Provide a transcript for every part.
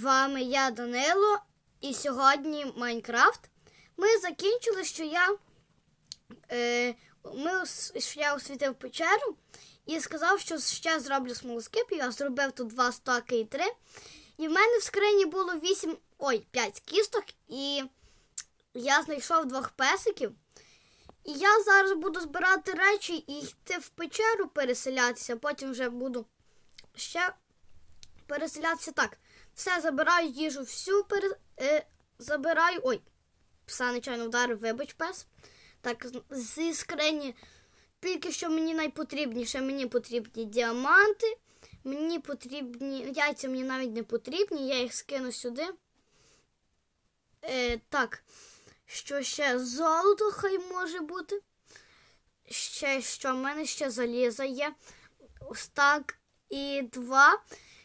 вами я Данило, і сьогодні Майнкрафт. Ми закінчили, що я, е, ми, що я освітив печеру і сказав, що ще зроблю смолоскип. Я зробив тут два стаки і три. І в мене в скрині було вісім, ой, п'ять кісток, і я знайшов двох песиків. І я зараз буду збирати речі і йти в печеру переселятися, потім вже буду ще переселятися так. Все, забираю їжу, всю пере... е, забираю. Ой, пса нечайно вдарив, вибач пес. Так, зі скрині. Тільки що мені найпотрібніше, мені потрібні діаманти, мені потрібні. Яйця мені навіть не потрібні, я їх скину сюди. Е, так, що ще золото хай може бути. Ще що, в мене ще заліза є. Ось так і два.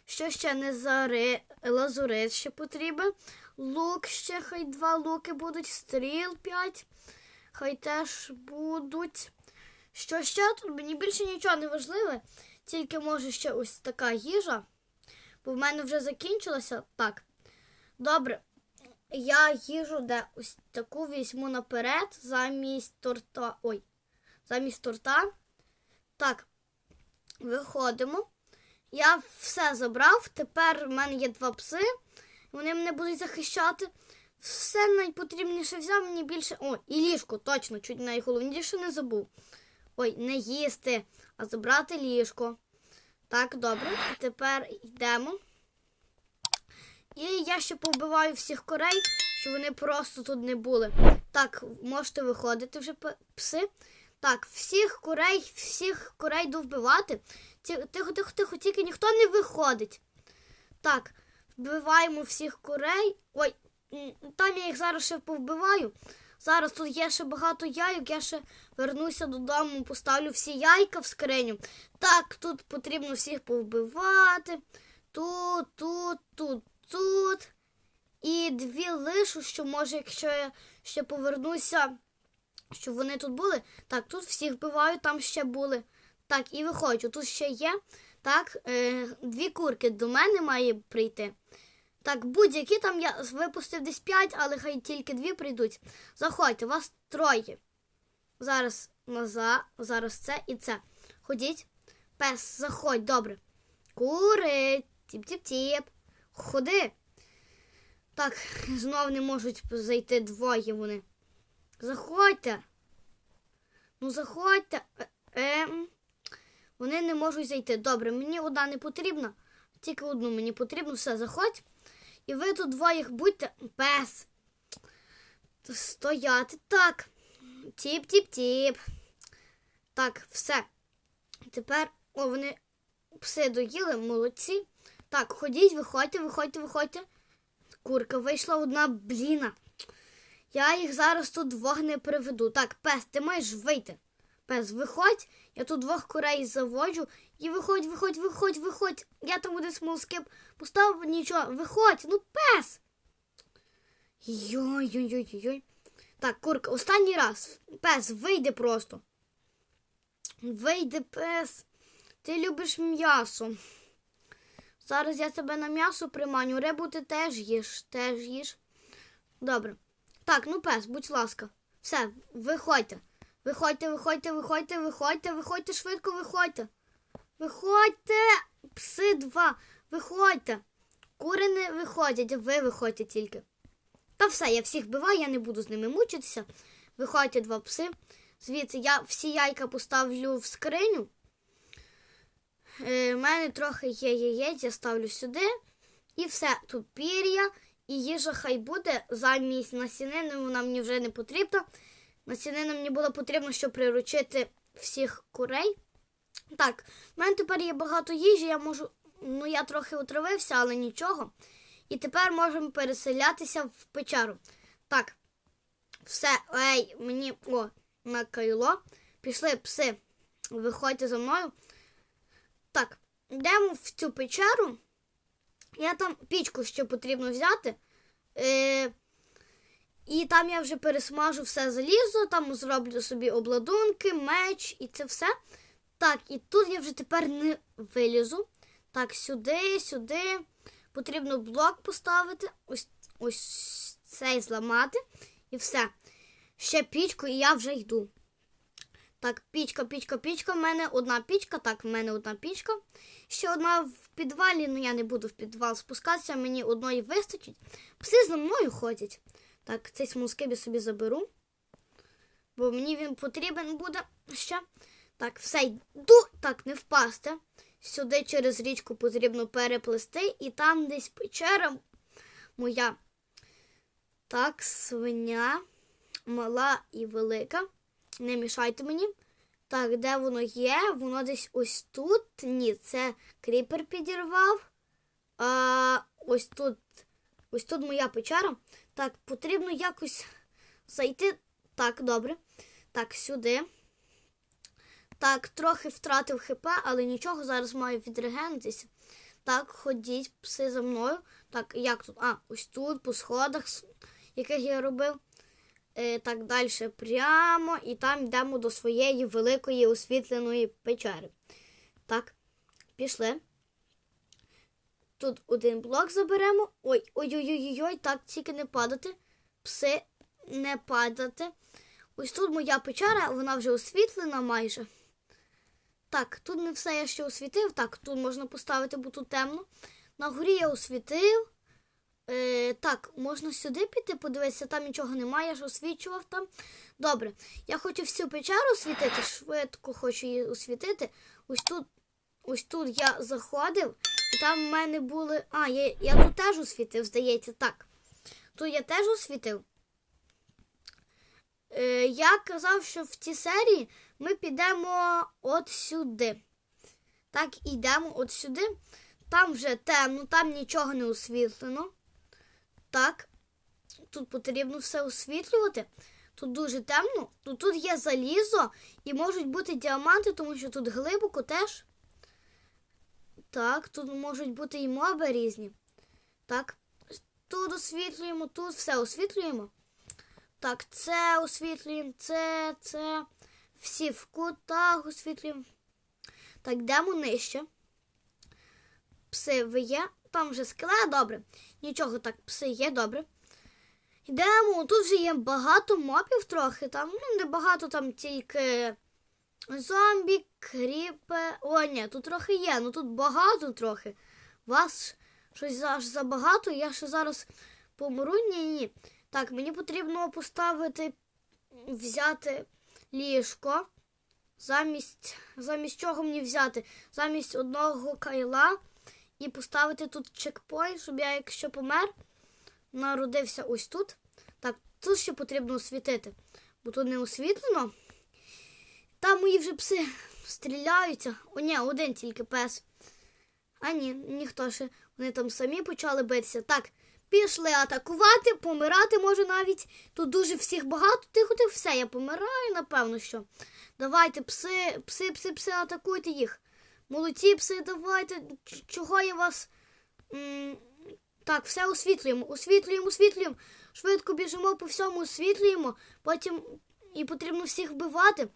Що ще не зари... лазурит ще потрібен. Лук ще хай два луки будуть, стріл п'ять. Хай теж будуть. Що ще тут? Мені більше нічого не важливе. Тільки може ще ось така їжа. Бо в мене вже закінчилося. Так. Добре. Я їжу де ось таку візьму наперед замість торта. Ой, замість торта. Так, виходимо. Я все забрав. Тепер в мене є два пси. Вони мене будуть захищати. Все найпотрібніше взяв мені більше. О, і ліжко, точно, чуть найголовніше не забув. Ой, не їсти, а забрати ліжко. Так, добре. Тепер йдемо. І я ще повбиваю всіх корей, щоб вони просто тут не були. Так, можете виходити вже пси. Так, всіх курей, всіх курей йду вбивати. Ті- Тихо, тихо, тихо, тільки ніхто не виходить. Так, вбиваємо всіх курей. Ой, там я їх зараз ще повбиваю. Зараз тут є ще багато яйок, я ще вернуся додому, поставлю всі яйка в скриню. Так, тут потрібно всіх повбивати. Тут, тут, тут, тут. І дві лишу, що може, якщо я ще повернуся, щоб вони тут були. Так, тут всіх вбиваю, там ще були. Так, і виходжу. Тут ще є. Так, е, дві курки до мене має прийти. Так, будь-які там я випустив десь п'ять, але хай тільки дві прийдуть. Заходьте, вас троє. Зараз назад, зараз це і це. Ходіть. Пес, заходь, добре. Кури, тіп-тіп-тіп. Ходи. Так, знов не можуть зайти двоє вони. Заходьте. Ну, заходьте. Е, ем. Вони не можуть зайти. Добре, мені одна не потрібна. Тільки одну мені потрібно. Все, заходь. І ви тут двоє будьте. Пес. Стояти. Так. Тіп-тіп-тіп. Так, все. Тепер. О, вони пси доїли, молодці. Так, ходіть, виходьте, виходьте, виходьте. Курка вийшла одна бліна. Я їх зараз тут двох не приведу. Так, пес, ти маєш вийти. Пес, виходь, я тут двох курей заводжу. І виходь, виходь, виходь, виходь. Я там один смолскип поставив нічого. Виходь, ну пес. Йой-йой-йой-йой. Так, курка, останній раз. Пес, вийди просто. Вийди, пес. Ти любиш м'ясо. Зараз я тебе на м'ясо приманю. Рибу ти теж їш, теж їш. Добре. Так, ну пес, будь ласка. Все, виходьте. Виходьте, виходьте, виходьте, виходьте, виходьте, швидко виходьте. Виходьте, пси два, виходьте. Кури не виходять, ви виходьте тільки. Та все, я всіх биваю, я не буду з ними мучитися. Виходьте два пси. Звідси я всі яйка поставлю в скриню. Е, У мене трохи є яєць, я ставлю сюди. І все, тут пір'я і їжа хай буде замість насінини, вона мені вже не потрібна. Насінина мені було потрібно, щоб приручити всіх курей. Так, в мене тепер є багато їжі, я можу. Ну, я трохи отравився, але нічого. І тепер можемо переселятися в печеру. Так, все, ей, мені о, накайло. Пішли пси, виходьте за мною. Так, йдемо в цю печеру. Я там пічку ще потрібно взяти. Е, і там я вже пересмажу все залізо, там зроблю собі обладунки, меч і це все. Так, і тут я вже тепер не вилізу. Так, сюди, сюди. потрібно блок поставити, ось, ось цей зламати, і все. Ще пічку, і я вже йду. Так, пічка, пічка, пічка. В мене одна пічка. Так, в мене одна пічка. Ще одна в підвалі, ну я не буду в підвал спускатися, мені одної вистачить. Пси за мною ходять. Так, цей смолскибі собі заберу. Бо мені він потрібен буде ще. Так, все йду. Так, не впасти. Сюди через річку потрібно переплести, і там десь печера моя. Так, свиня мала і велика. Не мішайте мені. Так, де воно є? Воно десь ось тут. Ні, це кріпер підірвав. А, ось тут. Ось тут моя печера. Так, потрібно якось зайти. Так, добре. Так, сюди. Так, трохи втратив хп, але нічого, зараз маю відрегенитися. Так, ходіть, пси за мною. Так, як тут? А, ось тут, по сходах, яких я робив. Е, так, далі прямо, і там йдемо до своєї великої освітленої печери. Так, пішли. Тут один блок заберемо. Ой, ой-ой-ой-ой, так, тільки не падати. Пси, не падати. Ось тут моя печера, вона вже освітлена майже. Так, тут не все я ще освітив. Так, тут можна поставити, бо тут темно. На горі я освітив. Е, так, можна сюди піти, подивитися, там нічого немає, я ж освічував там. Добре, я хочу всю печеру освітити, швидко хочу її освітити. Ось тут, ось тут я заходив, там в мене були. А, я, я тут теж освітив, здається, так. Тут я теж освітив. Е, я казав, що в цій серії ми підемо от сюди. Так, йдемо от сюди. Там вже темно, там нічого не освітлено. Так, тут потрібно все освітлювати. Тут дуже темно. Тут, тут є залізо і можуть бути діаманти, тому що тут глибоко теж. Так, тут можуть бути і моби різні. Так, тут освітлюємо, тут все освітлюємо. Так, це освітлюємо, це, це. Всі в кутах освітлюємо. Так, йдемо нижче. Пси ви є. Там вже скелет, добре. Нічого так, пси є, добре. Йдемо, тут вже є багато мопів трохи. Там, ну, не багато, там тільки зомбі, кріпи. О, ні, тут трохи є, ну тут багато трохи. Вас щось аж забагато, я ще зараз помру. Ні, ні. Так, мені потрібно поставити, взяти ліжко. Замість, замість чого мені взяти? Замість одного кайла і поставити тут чекпоінт, щоб я, якщо помер, народився ось тут. Так, тут ще потрібно освітити, бо тут не освітлено. Там мої вже пси стріляються. О, ні, один тільки пес. А ні, ніхто ще. Вони там самі почали битися. Так, пішли атакувати, помирати може навіть. Тут дуже всіх багато. Тихо, тихо, все, я помираю, напевно, що. Давайте, пси, пси, пси, пси, атакуйте їх. Молодці пси, давайте. Чого я вас. М, Так, все освітлюємо, освітлюємо, освітлюємо. Швидко біжимо по всьому, освітлюємо. Потім і потрібно всіх вбивати.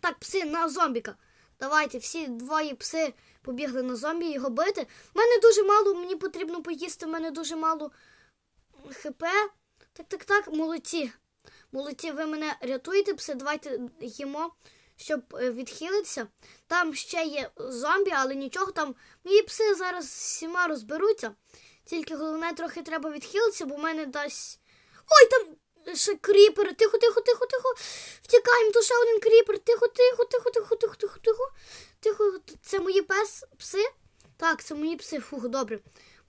Так, пси на зомбіка. Давайте, всі двоє пси побігли на зомбі його бити. У мене дуже мало, мені потрібно поїсти, в мене дуже мало хп. Так, так, так, молодці. Молодці, ви мене рятуєте, пси, давайте їмо, щоб е, відхилитися. Там ще є зомбі, але нічого там. Мої пси зараз всіма розберуться. Тільки головне трохи треба відхилитися, бо в мене дасть. Ой, там ще кріпер. Тихо, тихо, тихо, тихо. Втікаємо, тут ще один кріпер. Тихо, тихо, тихо, тихо, тихо, тихо, тихо. Тихо, це мої пес, пси? Так, це мої пси. Фух, добре.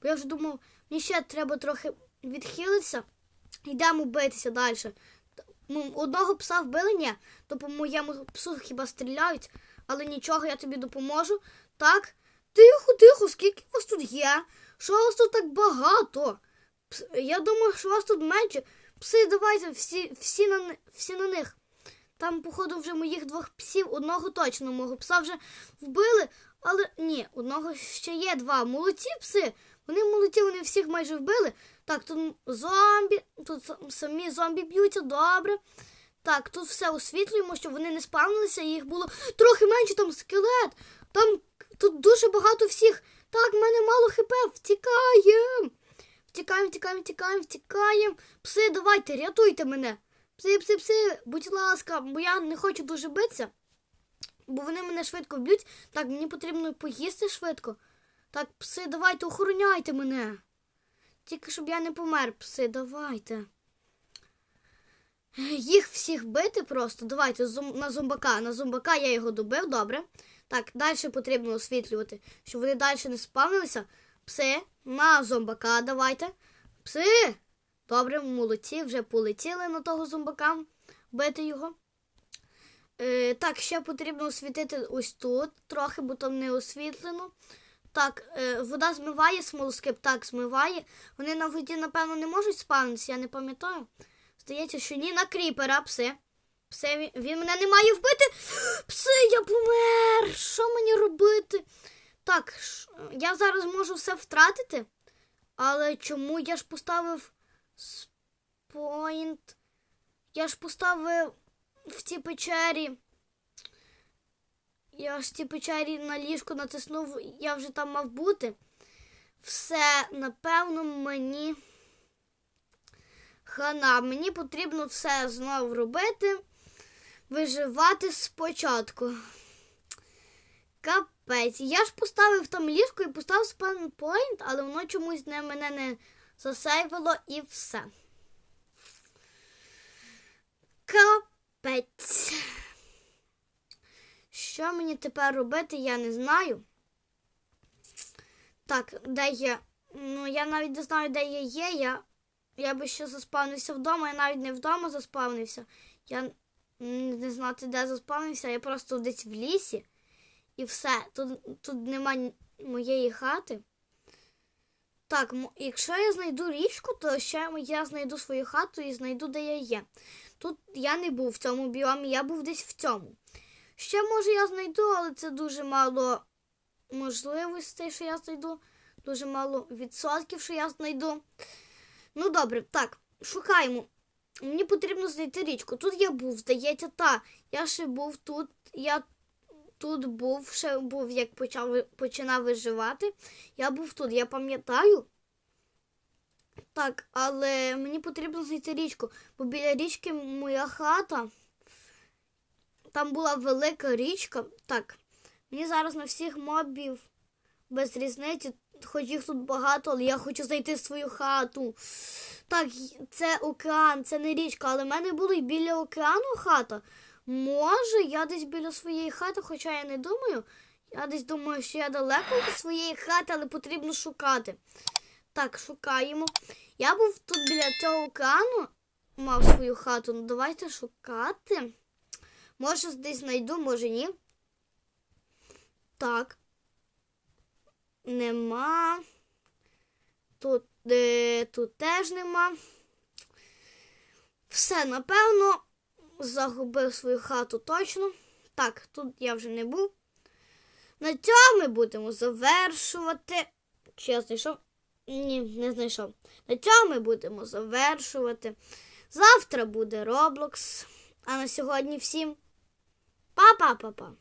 Бо я вже думав, мені ще треба трохи відхилитися. Йдемо битися далі. Ну, одного пса вбили, ні, то по моєму псу хіба стріляють, але нічого, я тобі допоможу. Так, тихо, тихо, скільки вас тут є? Що вас тут так багато? Пс- Я думаю, що вас тут менше. Пси, давайте, всі, всі, на, всі на них. Там, походу, вже моїх двох псів, одного точно мого пса вже вбили, але ні, одного ще є два. Молодці пси. Вони молодці, вони всіх майже вбили. Так, тут зомбі, тут самі зомбі б'ються, добре. Так, тут все освітлюємо, щоб вони не спавнилися, їх було трохи менше, там скелет. Там тут дуже багато всіх. Так, в мене мало хп. Втікаємо. Втікаємо, втікаємо, втікаємо, втікаємо. Пси, давайте, рятуйте мене. Пси, пси, пси, будь ласка, бо я не хочу дуже битися. Бо вони мене швидко вб'ють. Так, мені потрібно поїсти швидко. Так, пси, давайте, охороняйте мене. Тільки щоб я не помер, пси, давайте. Їх всіх бити просто. Давайте на зомбака. На зомбака я його добив, добре. Так, далі потрібно освітлювати, щоб вони далі не спавнилися. Пси, на зомбака давайте. Пси! Добре, молодці, вже полетіли на того зомбака, бити його. Е, так, ще потрібно освітити ось тут трохи, бо там не освітлено. Так, е, вода змиває смолоскип, так, змиває. Вони на воді, напевно, не можуть спавнитися, я не пам'ятаю. Здається, що ні на кріпера, пси. Пси, він, мене не має вбити. Пси, я помер. Що мені робити? Так, я зараз можу все втратити. Але чому я ж поставив спойнт? Я ж поставив в цій печері. Я ж в цій печері на ліжко натиснув, я вже там мав бути. Все, напевно, мені хана. Мені потрібно все знову робити. Виживати спочатку. Капець. Я ж поставив там ліжко і поставив спанпойнт, але воно чомусь не, мене не засейвило і все. Капець. Що мені тепер робити, я не знаю. Так, де я? Ну, я навіть не знаю, де я є. Я, я би ще заспавнився вдома, я навіть не вдома заспавнився. Я не знати, де заспавнився, я просто десь в лісі. І все. Тут, тут нема моєї хати. Так, якщо я знайду річку, то ще я знайду свою хату і знайду, де я є. Тут я не був в цьому біомі, я був десь в цьому. Ще, може, я знайду, але це дуже мало можливостей, що я знайду. Дуже мало відсотків, що я знайду. Ну, добре, так, шукаємо. Мені потрібно знайти річку. Тут я був, здається, та. Я ще був тут. Я тут був, ще був, як почав, починав виживати. Я був тут, я пам'ятаю. Так, але мені потрібно знайти річку, бо біля річки моя хата. Там була велика річка. Так, мені зараз на всіх мобів без різниці, хоч їх тут багато, але я хочу знайти свою хату. Так, це океан, це не річка, але в мене було і біля океану хата. Може, я десь біля своєї хати, хоча я не думаю. Я десь думаю, що я далеко від своєї хати, але потрібно шукати. Так, шукаємо. Я був тут біля цього океану, мав свою хату. Ну давайте шукати. Може, десь знайду, може ні. Так. Нема. Тут, е, тут теж нема. Все, напевно, загубив свою хату точно. Так, тут я вже не був. На цьому ми будемо завершувати. Чи я знайшов? Ні, не знайшов. На цьому ми будемо завершувати. Завтра буде Roblox. А на сьогодні всім па-па-па-па.